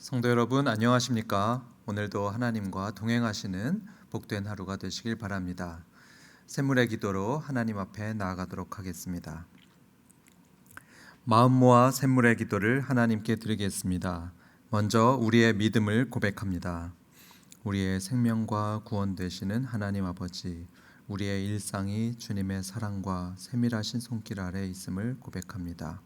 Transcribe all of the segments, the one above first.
성도 여러분 안녕하십니까? 오늘도 하나님과 동행하시는 복된 하루가 되시길 바랍니다. 샘물의 기도로 하나님 앞에 나아가도록 하겠습니다. 마음 모아 샘물의 기도를 하나님께 드리겠습니다. 먼저 우리의 믿음을 고백합니다. 우리의 생명과 구원 되시는 하나님 아버지, 우리의 일상이 주님의 사랑과 세밀하신 손길 아래 있음을 고백합니다.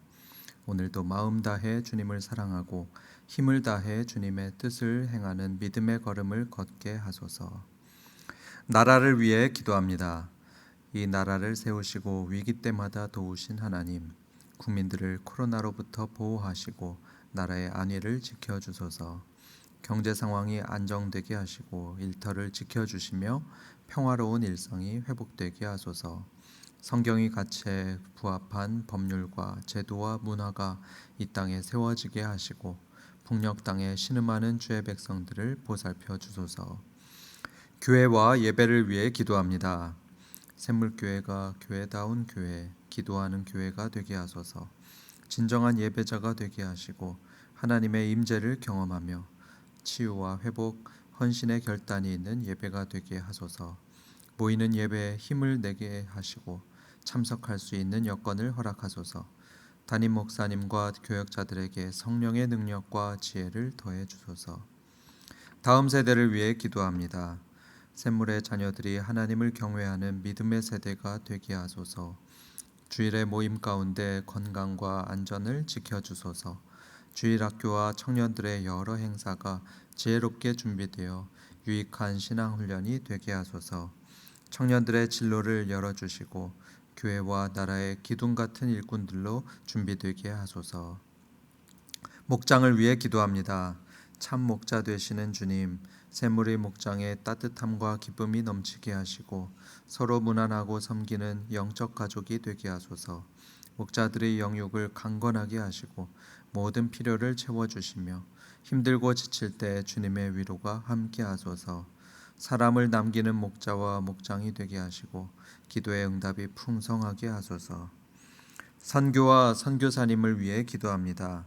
오늘도 마음 다해 주님을 사랑하고 힘을 다해 주님의 뜻을 행하는 믿음의 걸음을 걷게 하소서. 나라를 위해 기도합니다. 이 나라를 세우시고 위기 때마다 도우신 하나님, 국민들을 코로나로부터 보호하시고 나라의 안위를 지켜 주소서. 경제 상황이 안정되게 하시고 일터를 지켜 주시며 평화로운 일상이 회복되게 하소서. 성경이 가치에 부합한 법률과 제도와 문화가 이 땅에 세워지게 하시고 북녘 땅에 신음하는 주의 백성들을 보살펴 주소서. 교회와 예배를 위해 기도합니다. 샘물교회가 교회다운 교회, 기도하는 교회가 되게 하소서. 진정한 예배자가 되게 하시고 하나님의 임재를 경험하며 치유와 회복, 헌신의 결단이 있는 예배가 되게 하소서. 모이는 예배에 힘을 내게 하시고 참석할 수 있는 여건을 허락하소서. 담임 목사님과 교역자들에게 성령의 능력과 지혜를 더해 주소서. 다음 세대를 위해 기도합니다. 샘물의 자녀들이 하나님을 경외하는 믿음의 세대가 되게 하소서. 주일의 모임 가운데 건강과 안전을 지켜 주소서. 주일 학교와 청년들의 여러 행사가 지혜롭게 준비되어 유익한 신앙 훈련이 되게 하소서. 청년들의 진로를 열어 주시고 교회와 나라의 기둥 같은 일꾼들로 준비되게 하소서. 목장을 위해 기도합니다. 참 목자 되시는 주님, 샘물의 목장에 따뜻함과 기쁨이 넘치게 하시고 서로 무난하고 섬기는 영적 가족이 되게 하소서. 목자들의 영육을 강건하게 하시고 모든 필요를 채워 주시며 힘들고 지칠 때 주님의 위로가 함께 하소서. 사람을 남기는 목자와 목장이 되게 하시고 기도의 응답이 풍성하게 하소서. 선교와 선교사님을 위해 기도합니다.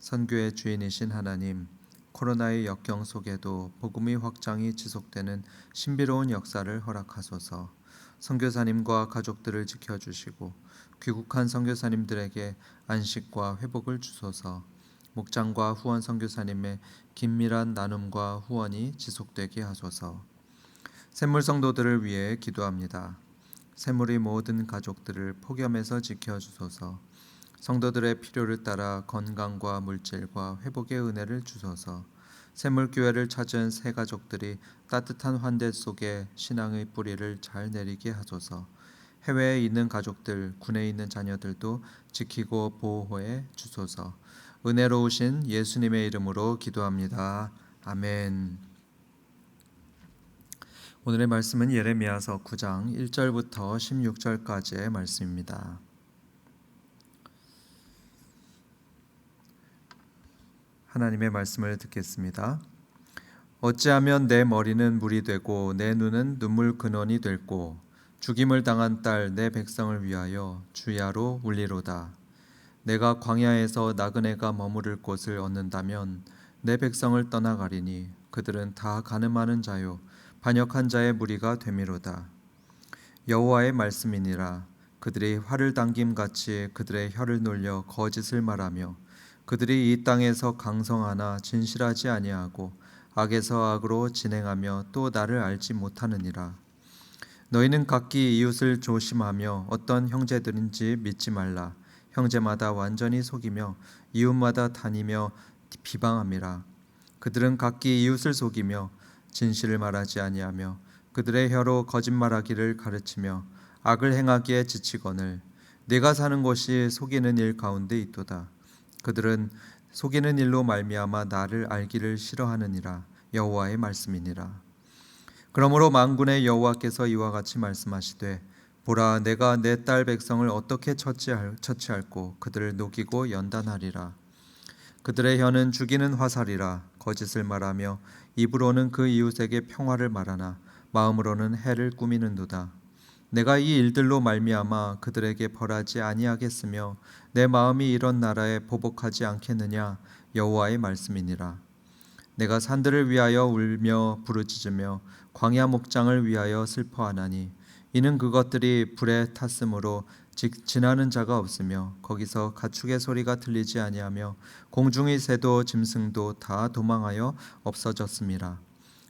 선교의 주인이신 하나님, 코로나의 역경 속에도 복음의 확장이 지속되는 신비로운 역사를 허락하소서. 선교사님과 가족들을 지켜주시고 귀국한 선교사님들에게 안식과 회복을 주소서. 목장과 후원 선교사님의 긴밀한 나눔과 후원이 지속되게 하소서. 샘물 성도들을 위해 기도합니다. 샘물의 모든 가족들을 폭염에서 지켜 주소서. 성도들의 필요를 따라 건강과 물질과 회복의 은혜를 주소서. 샘물 교회를 찾은 새 가족들이 따뜻한 환대 속에 신앙의 뿌리를 잘 내리게 하소서. 해외에 있는 가족들, 군에 있는 자녀들도 지키고 보호해 주소서. 은혜로우신 예수님의 이름으로 기도합니다. 아멘. 오늘의 말씀은 예레미야서 9장 1절부터 16절까지의 말씀입니다. 하나님의 말씀을 듣겠습니다. 어찌하면 내 머리는 물이 되고 내 눈은 눈물 근원이 될고 죽임을 당한 딸 내 백성을 위하여 주야로 울리로다. 내가 광야에서 나그네가 머무를 곳을 얻는다면 내 백성을 떠나가리니 그들은 다 가늠하는 자요 반역한 자의 무리가 되미로다. 여호와의 말씀이니라 그들이 활을 당김 같이 그들의 혀를 놀려 거짓을 말하며 그들이 이 땅에서 강성하나 진실하지 아니하고 악에서 악으로 진행하며 또 나를 알지 못하느니라. 너희는 각기 이웃을 조심하며 어떤 형제들인지 믿지 말라. 형제마다 완전히 속이며 이웃마다 다니며 비방함이라. 그들은 각기 이웃을 속이며 진실을 말하지 아니하며 그들의 혀로 거짓말하기를 가르치며 악을 행하기에 지치거늘 내가 사는 곳이 속이는 일 가운데 있도다. 그들은 속이는 일로 말미암아 나를 알기를 싫어하느니라 여호와의 말씀이니라. 그러므로 만군의 여호와께서 이와 같이 말씀하시되 보라 내가 내 딸 백성을 어떻게 처치할, 처치할고 그들을 녹이고 연단하리라. 그들의 혀는 죽이는 화살이라 거짓을 말하며 입으로는 그 이웃에게 평화를 말하나 마음으로는 해를 꾸미는도다. 내가 이 일들로 말미암아 그들에게 벌하지 아니하겠으며 내 마음이 이런 나라에 보복하지 않겠느냐 여호와의 말씀이니라 내가 산들을 위하여 울며 부르짖으며 광야 목장을 위하여 슬퍼하나니 이는 그것들이 불에 탔으므로 직 지나는 자가 없으며 거기서 가축의 소리가 들리지 아니하며 공중의 새도 짐승도 다 도망하여 없어졌음이라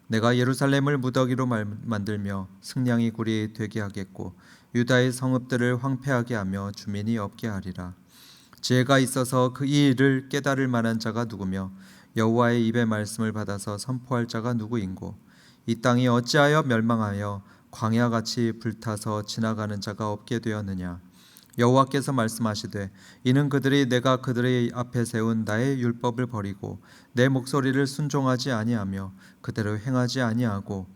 내가 예루살렘을 무더기로 말- 만들며 승냥이 굴이 되게 하겠고 유다의 성읍들을 황폐하게 하며 주민이 없게 하리라. 지혜가 있어서 그 이 일을 깨달을 만한 자가 누구며 여호와의 입의 말씀을 받아서 선포할 자가 누구인고 이 땅이 어찌하여 멸망하여 광야같이 불타서 지나가는 자가 없게 되었느냐? 여호와께서 말씀하시되 이는 그들이 내가 그들의 앞에 세운 나의 율법을 버리고 내 목소리를 순종하지 아니하며 그대로 행하지 아니하고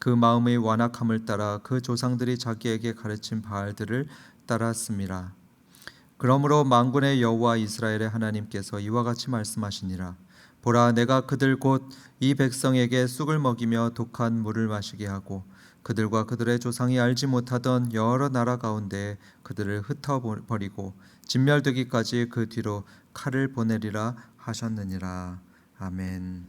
그 마음의 완악함을 따라 그 조상들이 자기에게 가르친 바알들을 따랐음이라 그러므로 만군의 여호와 이스라엘의 하나님께서 이와 같이 말씀하시니라. 보라 내가 그들 곧 이 백성에게 쑥을 먹이며 독한 물을 마시게 하고 그들과 그들의 조상이 알지 못하던 여러 나라 가운데 그들을 흩어버리고 진멸되기까지 그 뒤로 칼을 보내리라 하셨느니라 아멘.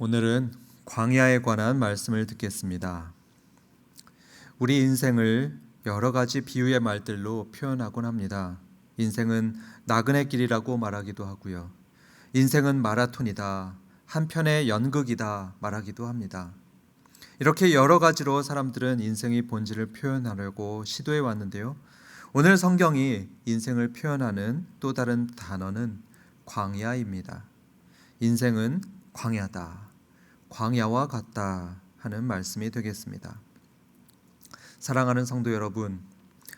오늘은 광야에 관한 말씀을 듣겠습니다. 우리 인생을 여러 가지 비유의 말들로 표현하곤 합니다. 인생은 나그네 길이라고 말하기도 하고요. 인생은 마라톤이다. 한편의 연극이다 말하기도 합니다. 이렇게 여러 가지로 사람들은 인생의 본질을 표현하려고 시도해 왔는데요. 오늘 성경이 인생을 표현하는 또 다른 단어는 광야입니다. 인생은 광야다. 광야와 같다 하는 말씀이 되겠습니다. 사랑하는 성도 여러분,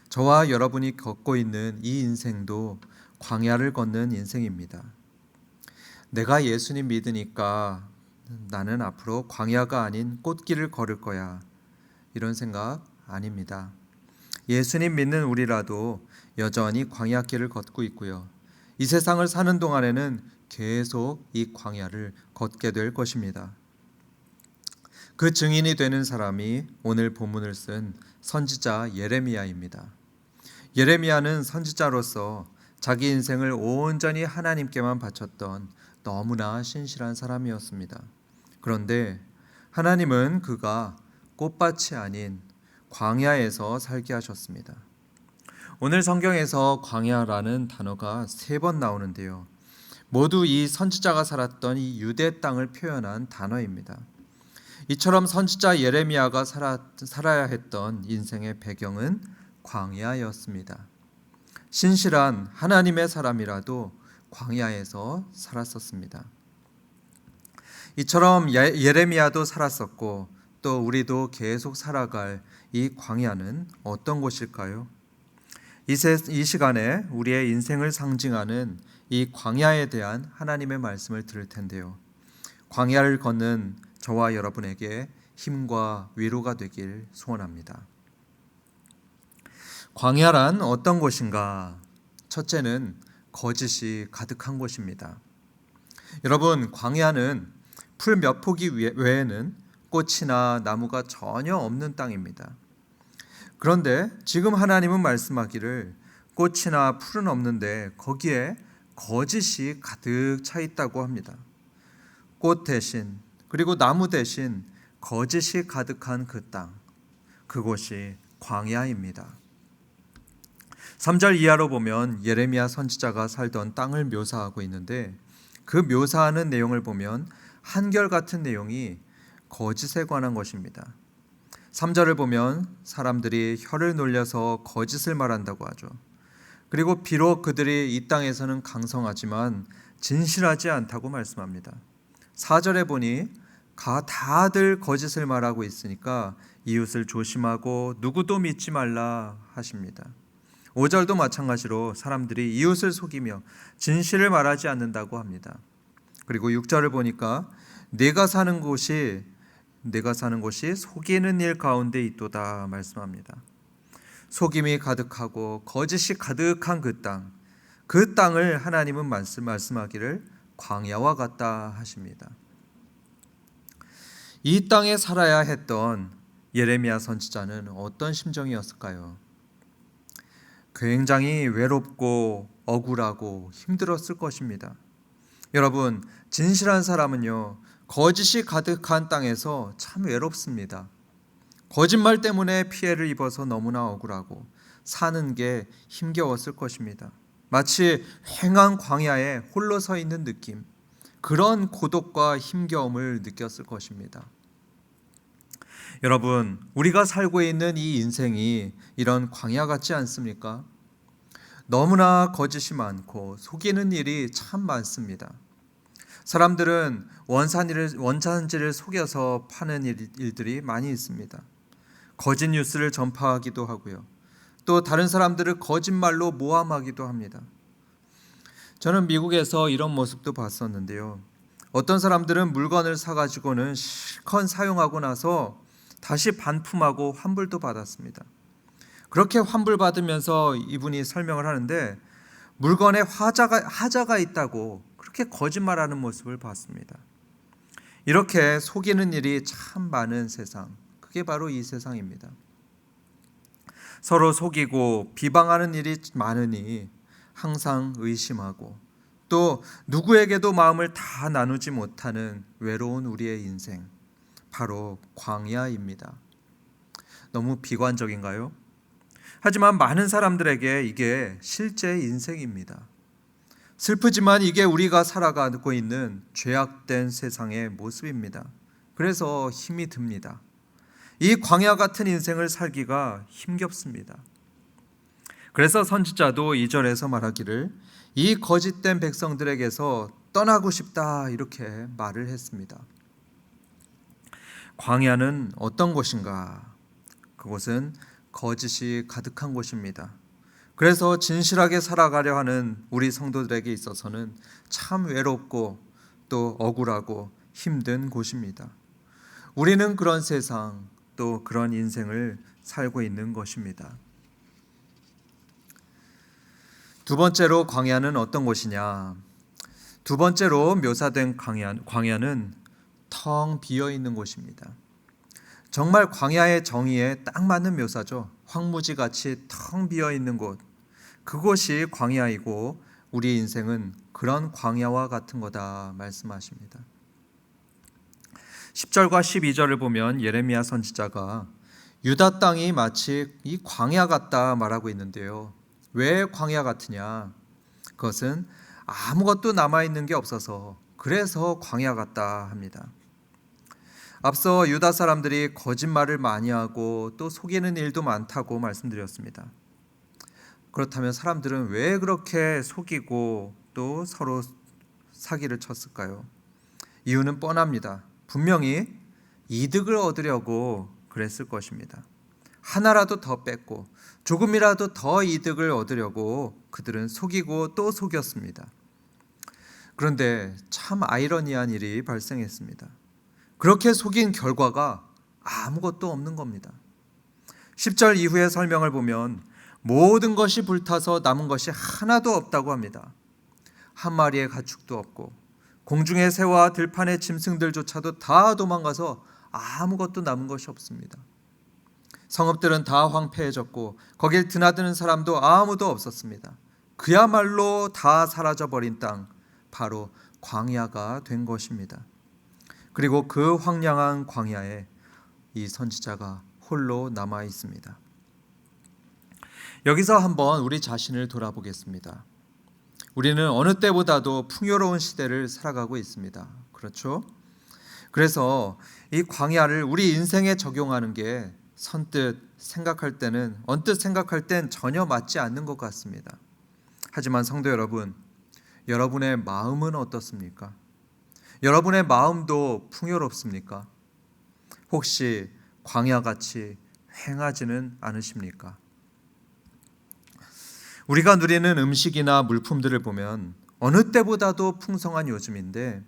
저와 여러분이 걷고 있는 이 인생도 광야를 걷는 인생입니다. 내가 예수님 믿으니까 나는 앞으로 광야가 아닌 꽃길을 걸을 거야. 이런 생각 아닙니다. 예수님 믿는 우리라도 여전히 광야길을 걷고 있고요. 이 세상을 사는 동안에는 계속 이 광야를 걷게 될 것입니다. 그 증인이 되는 사람이 오늘 본문을 쓴 선지자 예레미야입니다. 예레미야는 선지자로서 자기 인생을 온전히 하나님께만 바쳤던 너무나 신실한 사람이었습니다. 그런데 하나님은 그가 꽃밭이 아닌 광야에서 살게 하셨습니다. 오늘 성경에서 광야라는 단어가 세 번 나오는데요. 모두 이 선지자가 살았던 이 유대 땅을 표현한 단어입니다. 이처럼 선지자 예레미야가 살아, 살아야 했던 인생의 배경은 광야였습니다. 신실한 하나님의 사람이라도 광야에서 살았었습니다. 이처럼 예- 예레미야도 살았었고 또 우리도 계속 살아갈 이 광야는 어떤 곳일까요? 이, 세, 이 시간에 우리의 인생을 상징하는 이 광야에 대한 하나님의 말씀을 들을 텐데요. 광야를 걷는 저와 여러분에게 힘과 위로가 되길 소원합니다. 광야란 어떤 곳인가? 첫째는 거짓이 가득한 곳입니다. 여러분, 광야는 풀 몇 포기 외에는 꽃이나 나무가 전혀 없는 땅입니다. 그런데 지금 하나님은 말씀하기를 꽃이나 풀은 없는데 거기에 거짓이 가득 차 있다고 합니다. 꽃 대신 그리고 나무 대신 거짓이 가득한 그 땅, 그곳이 광야입니다. 3절 이하로 보면 예레미야 선지자가 살던 땅을 묘사하고 있는데 그 묘사하는 내용을 보면 한결같은 내용이 거짓에 관한 것입니다. 3절을 보면 사람들이 혀를 놀려서 거짓을 말한다고 하죠. 그리고 비록 그들이 이 땅에서는 강성하지만 진실하지 않다고 말씀합니다. 4절에 보니 가 다들 거짓을 말하고 있으니까 이웃을 조심하고 누구도 믿지 말라 하십니다. 5절도 마찬가지로 사람들이 이웃을 속이며 진실을 말하지 않는다고 합니다. 그리고 6절을 보니까 내가 사는 곳이 내가 사는 곳이 속이는 일 가운데 있도다 말씀합니다. 속임이 가득하고 거짓이 가득한 그 땅, 그 땅을 하나님은 말씀 말씀하기를 광야와 같다 하십니다. 이 땅에 살아야 했던 예레미야 선지자는 어떤 심정이었을까요? 굉장히 외롭고 억울하고 힘들었을 것입니다. 여러분, 진실한 사람은요, 거짓이 가득한 땅에서 참 외롭습니다. 거짓말 때문에 피해를 입어서 너무나 억울하고 사는 게 힘겨웠을 것입니다. 마치 횡한 광야에 홀로 서 있는 느낌, 그런 고독과 힘겨움을 느꼈을 것입니다. 여러분, 우리가 살고 있는 이 인생이 이런 광야 같지 않습니까? 너무나 거짓이 많고 속이는 일이 참 많습니다. 사람들은 원산지를, 원산지를 속여서 파는 일, 일들이 많이 있습니다. 거짓 뉴스를 전파하기도 하고요. 또 다른 사람들을 거짓말로 모함하기도 합니다. 저는 미국에서 이런 모습도 봤었는데요. 어떤 사람들은 물건을 사가지고는 실컷 사용하고 나서 다시 반품하고 환불도 받았습니다. 그렇게 환불 받으면서 이분이 설명을 하는데 물건에 화자가 하자가 있다고 그렇게 거짓말하는 모습을 봤습니다. 이렇게 속이는 일이 참 많은 세상. 그게 바로 이 세상입니다. 서로 속이고 비방하는 일이 많으니 항상 의심하고 또 누구에게도 마음을 다 나누지 못하는 외로운 우리의 인생. 바로 광야입니다. 너무 비관적인가요? 하지만 많은 사람들에게 이게 실제 인생입니다. 슬프지만 이게 우리가 살아가고 있는 죄악된 세상의 모습입니다. 그래서 힘이 듭니다. 이 광야 같은 인생을 살기가 힘겹습니다. 그래서 선지자도 2절에서 말하기를 이 거짓된 백성들에게서 떠나고 싶다 이렇게 말을 했습니다. 광야는 어떤 곳인가? 그곳은 거짓이 가득한 곳입니다. 그래서 진실하게 살아가려 하는 우리 성도들에게 있어서는 참 외롭고 또 억울하고 힘든 곳입니다. 우리는 그런 세상 또 그런 인생을 살고 있는 것입니다. 두 번째로 광야는 어떤 곳이냐? 두 번째로 묘사된 광야, 광야는 텅 비어 있는 곳입니다. 정말 광야의 정의에 딱 맞는 묘사죠. 황무지 같이 텅 비어 있는 곳. 그곳이 광야이고 우리 인생은 그런 광야와 같은 거다 말씀하십니다. 10절과 12절을 보면 예레미야 선지자가 유다 땅이 마치 이 광야 같다 말하고 있는데요. 왜 광야 같으냐? 그것은 아무것도 남아 있는 게 없어서 그래서 광야 같다 합니다. 앞서 유다 사람들이 거짓말을 많이 하고 또 속이는 일도 많다고 말씀드렸습니다. 그렇다면 사람들은 왜 그렇게 속이고 또 서로 사기를 쳤을까요? 이유는 뻔합니다. 분명히 이득을 얻으려고 그랬을 것입니다. 하나라도 더 뺐고 조금이라도 더 이득을 얻으려고 그들은 속이고 또 속였습니다. 그런데 참 아이러니한 일이 발생했습니다. 그렇게 속인 결과가 아무것도 없는 겁니다. 10절 이후의 설명을 보면 모든 것이 불타서 남은 것이 하나도 없다고 합니다. 한 마리의 가축도 없고 공중의 새와 들판의 짐승들조차도 다 도망가서 아무것도 남은 것이 없습니다. 성읍들은 다 황폐해졌고 거길 드나드는 사람도 아무도 없었습니다. 그야말로 다 사라져 버린 땅 바로 광야가 된 것입니다. 그리고 그 황량한 광야에 이 선지자가 홀로 남아 있습니다. 여기서 한번 우리 자신을 돌아보겠습니다. 우리는 어느 때보다도 풍요로운 시대를 살아가고 있습니다. 그렇죠? 그래서 이 광야를 우리 인생에 적용하는 게 선뜻 생각할 때는 언뜻 생각할 땐 전혀 맞지 않는 것 같습니다. 하지만 성도 여러분, 여러분의 마음은 어떻습니까? 여러분의 마음도 풍요롭습니까? 혹시 광야같이 횡하지는 않으십니까? 우리가 누리는 음식이나 물품들을 보면 어느 때보다도 풍성한 요즘인데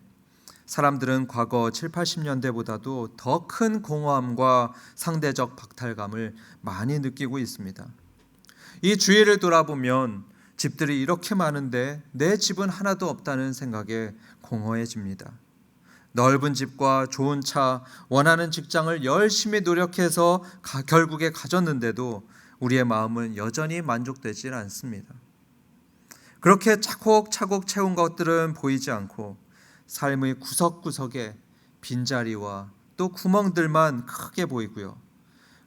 사람들은 과거 7, 80년대보다도 더 큰 공허함과 상대적 박탈감을 많이 느끼고 있습니다. 이 주위를 돌아보면 집들이 이렇게 많은데 내 집은 하나도 없다는 생각에 공허해집니다. 넓은 집과 좋은 차, 원하는 직장을 열심히 노력해서 가, 결국에 가졌는데도 우리의 마음은 여전히 만족되질 않습니다. 그렇게 차곡차곡 채운 것들은 보이지 않고 삶의 구석구석에 빈자리와 또 구멍들만 크게 보이고요.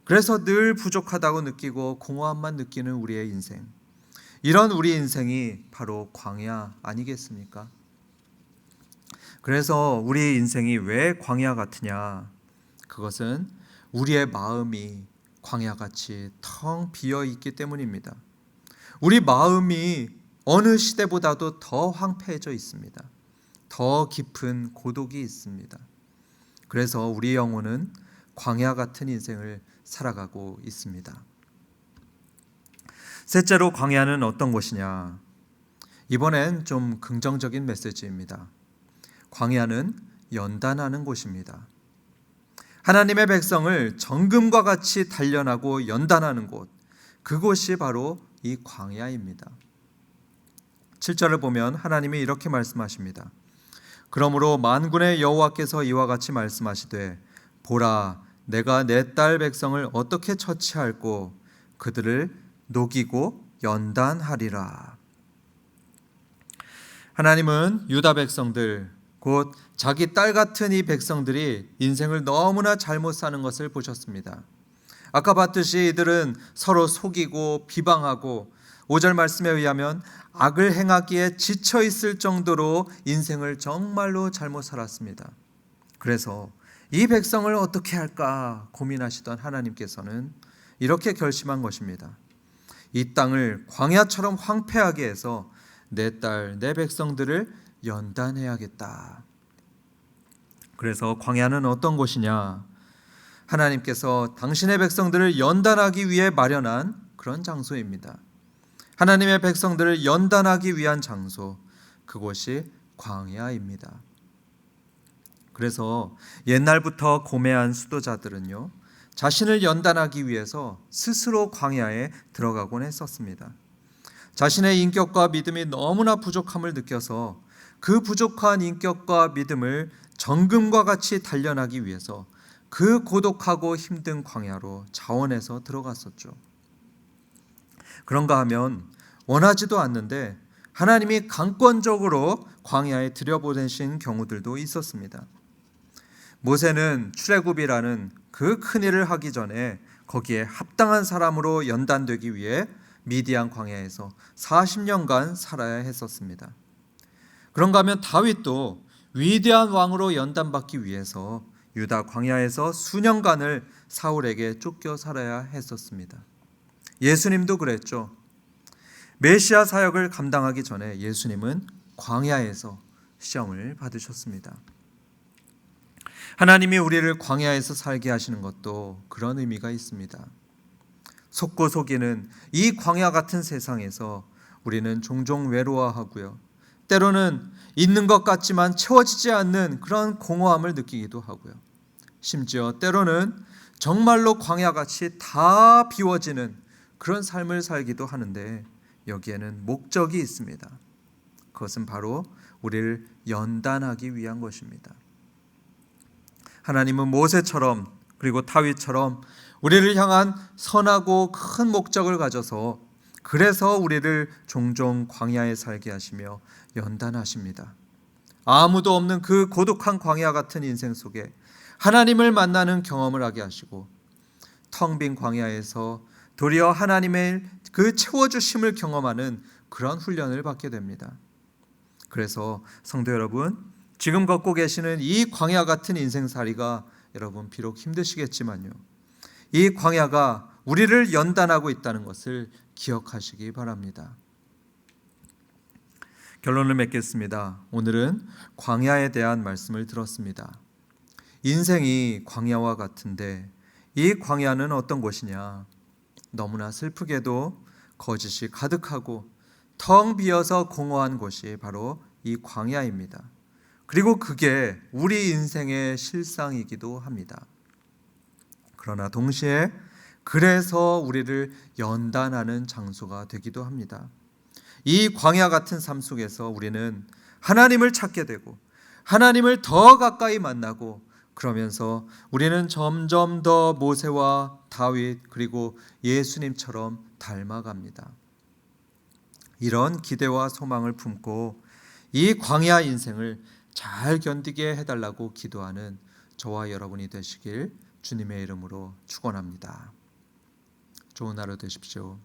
그래서 늘 부족하다고 느끼고 공허함만 느끼는 우리의 인생. 이런 우리 인생이 바로 광야 아니겠습니까? 그래서 우리 인생이 왜 광야 같으냐? 그것은 우리의 마음이 광야같이 텅 비어 있기 때문입니다. 우리 마음이 어느 시대보다도 더 황폐해져 있습니다. 더 깊은 고독이 있습니다. 그래서 우리 영혼은 광야 같은 인생을 살아가고 있습니다. 셋째로 광야는 어떤 곳이냐? 이번엔 좀 긍정적인 메시지입니다. 광야는 연단하는 곳입니다. 하나님의 백성을 정금과 같이 단련하고 연단하는 곳, 그곳이 바로 이 광야입니다. 7절을 보면 하나님이 이렇게 말씀하십니다. 그러므로 만군의 여호와께서 이와 같이 말씀하시되 보라 내가 내 딸 백성을 어떻게 처치할꼬 그들을 녹이고 연단하리라. 하나님은 유다 백성들 곧 자기 딸 같은 이 백성들이 인생을 너무나 잘못 사는 것을 보셨습니다. 아까 봤듯이 이들은 서로 속이고 비방하고 5절 말씀에 의하면 악을 행하기에 지쳐 있을 정도로 인생을 정말로 잘못 살았습니다. 그래서 이 백성을 어떻게 할까 고민하시던 하나님께서는 이렇게 결심한 것입니다. 이 땅을 광야처럼 황폐하게 해서 내 딸, 내 백성들을 연단해야겠다. 그래서 광야는 어떤 곳이냐? 하나님께서 당신의 백성들을 연단하기 위해 마련한 그런 장소입니다. 하나님의 백성들을 연단하기 위한 장소, 그곳이 광야입니다. 그래서 옛날부터 고매한 수도자들은요, 자신을 연단하기 위해서 스스로 광야에 들어가곤 했었습니다. 자신의 인격과 믿음이 너무나 부족함을 느껴서 그 부족한 인격과 믿음을 정금과 같이 단련하기 위해서 그 고독하고 힘든 광야로 자원해서 들어갔었죠. 그런가 하면 원하지도 않는데 하나님이 강권적으로 광야에 들여보내신 경우들도 있었습니다. 모세는 출애굽이라는 그 큰 일을 하기 전에 거기에 합당한 사람으로 연단되기 위해 미디안 광야에서 40년간 살아야 했었습니다. 그런가 하면 다윗도 위대한 왕으로 연단받기 위해서 유다 광야에서 수년간을 사울에게 쫓겨 살아야 했었습니다. 예수님도 그랬죠. 메시아 사역을 감당하기 전에 예수님은 광야에서 시험을 받으셨습니다. 하나님이 우리를 광야에서 살게 하시는 것도 그런 의미가 있습니다. 속고 속이는 이 광야 같은 세상에서 우리는 종종 외로워하고요. 때로는 있는 것 같지만 채워지지 않는 그런 공허함을 느끼기도 하고요. 심지어 때로는 정말로 광야같이 다 비워지는 그런 삶을 살기도 하는데 여기에는 목적이 있습니다. 그것은 바로 우리를 연단하기 위한 것입니다. 하나님은 모세처럼 그리고 다윗처럼 우리를 향한 선하고 큰 목적을 가져서 그래서 우리를 종종 광야에 살게 하시며 연단하십니다. 아무도 없는 그 고독한 광야 같은 인생 속에 하나님을 만나는 경험을 하게 하시고 텅 빈 광야에서 도리어 하나님의 그 채워주심을 경험하는 그런 훈련을 받게 됩니다. 그래서 성도 여러분, 지금 걷고 계시는 이 광야 같은 인생살이가 여러분 비록 힘드시겠지만요. 이 광야가 우리를 연단하고 있다는 것을 기억하시기 바랍니다. 결론을 맺겠습니다. 오늘은 광야에 대한 말씀을 들었습니다. 인생이 광야와 같은데 이 광야는 어떤 곳이냐? 너무나 슬프게도 거짓이 가득하고 텅 비어서 공허한 곳이 바로 이 광야입니다. 그리고 그게 우리 인생의 실상이기도 합니다. 그러나 동시에 그래서 우리를 연단하는 장소가 되기도 합니다. 이 광야 같은 삶 속에서 우리는 하나님을 찾게 되고 하나님을 더 가까이 만나고 그러면서 우리는 점점 더 모세와 다윗 그리고 예수님처럼 닮아갑니다. 이런 기대와 소망을 품고 이 광야 인생을 잘 견디게 해달라고 기도하는 저와 여러분이 되시길 주님의 이름으로 축원합니다. 좋은 하루 되십시오.